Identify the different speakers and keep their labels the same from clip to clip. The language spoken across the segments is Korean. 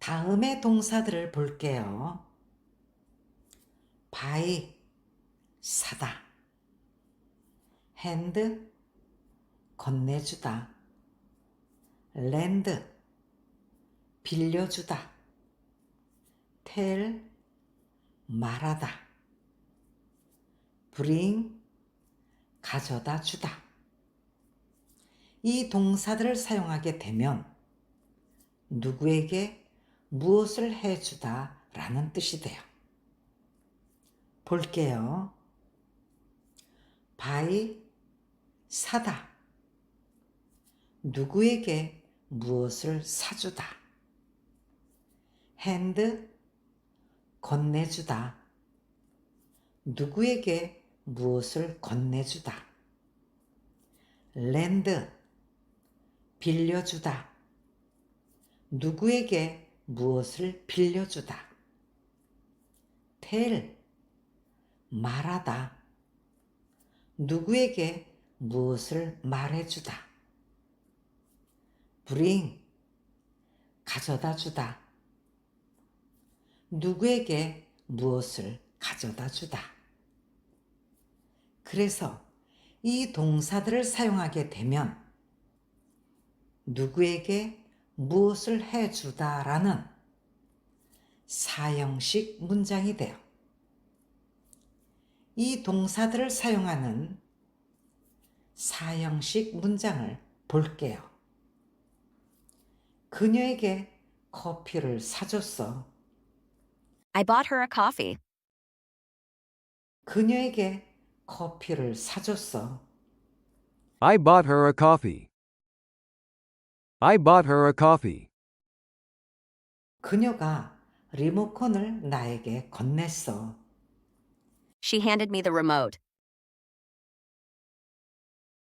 Speaker 1: 다음의 동사들을 볼게요. buy, 사다. hand, 건네주다. lend, 빌려주다. tell, 말하다. bring, 가져다 주다. 이 동사들을 사용하게 되면 누구에게 무엇을 해주다 라는 뜻이 돼요. 볼게요. buy, 사다. 누구에게 무엇을 사주다. hand, 건네주다. 누구에게 무엇을 건네주다. lend, 빌려주다. 누구에게 무엇을 빌려주다. tell, 말하다. 누구에게 무엇을 말해주다. bring, 가져다 주다. 누구에게 무엇을 가져다 주다. 그래서 이 동사들을 사용하게 되면 누구에게 무엇을 해주다라는 사형식 문장이 돼요. 이 동사들을 사용하는 사형식 문장을 볼게요. 그녀에게 커피를 사줬어.
Speaker 2: I bought her a coffee.
Speaker 1: 그녀에게 커피를 사줬어.
Speaker 3: I bought her a coffee. I bought her a coffee.
Speaker 1: 그녀가 리모컨을 나에게 건넸어.
Speaker 2: She handed me the remote.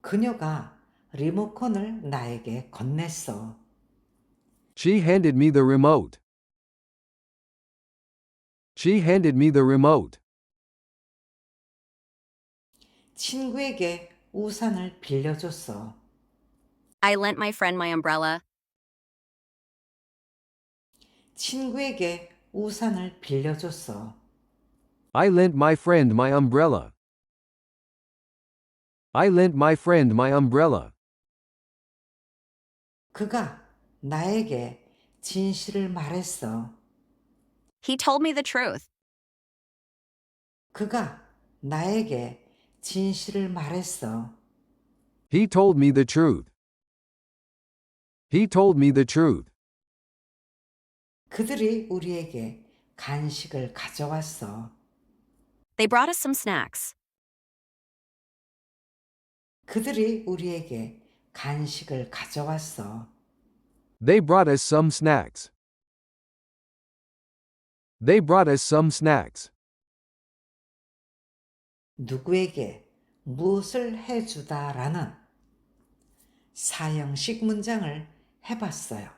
Speaker 1: 그녀가 리모컨을 나에게 건넸어.
Speaker 3: She handed me the remote. She handed me the remote.
Speaker 1: 친구에게 우산을 빌려줬어.
Speaker 2: I lent my friend my umbrella.
Speaker 1: 친구에게 우산을 빌려줬어.
Speaker 3: I lent my friend my umbrella. I lent my friend my umbrella.
Speaker 1: 그가 나에게 진실을 말했어.
Speaker 2: He told me the truth.
Speaker 1: 그가 나에게 진실을 말했어.
Speaker 3: He told me the truth. He told me the truth.
Speaker 1: 그들이 우리에게 간식을 가져왔어.
Speaker 2: They brought us some snacks.
Speaker 1: 그들이 우리에게 간식을 가져왔어.
Speaker 3: They brought us some snacks. They brought us some snacks.
Speaker 1: 누구에게 무엇을 해주다라는 사형식 문장을 해봤어요.